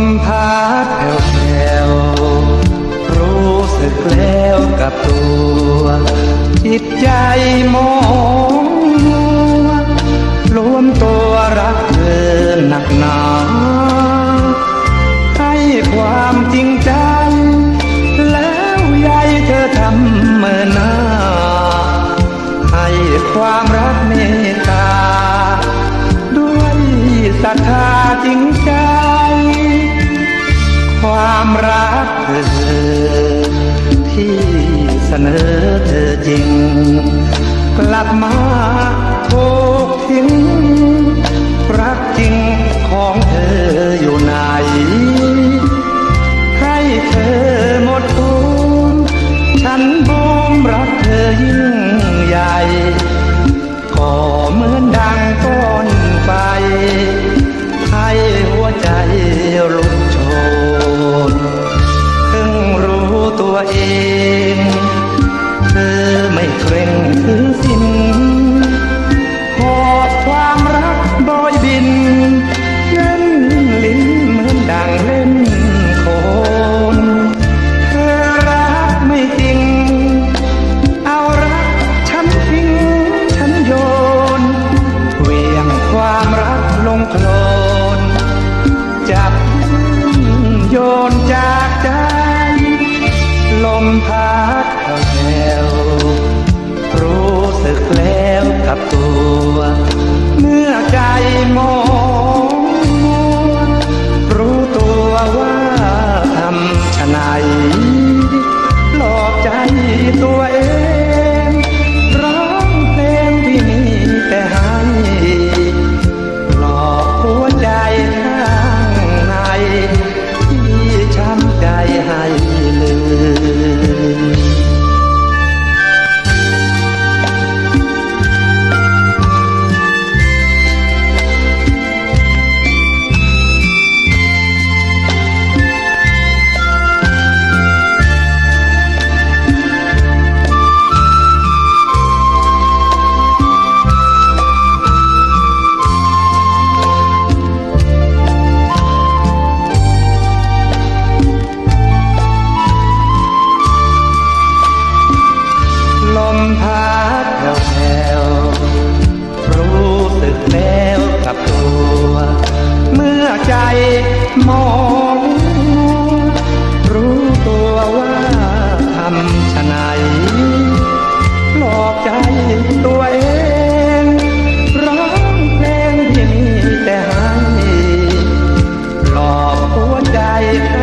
มพัดแผ่วแผ่วรู้สึกแล้วกับตัว จิตใจมองรวมตัวรัก รักเธอ ที่เสนอเธอจริง กลับมา day. ตัว เมื่อใจมองมัวรู้ตัวว่าทำชะไหนหลอกใจตัวเอง life.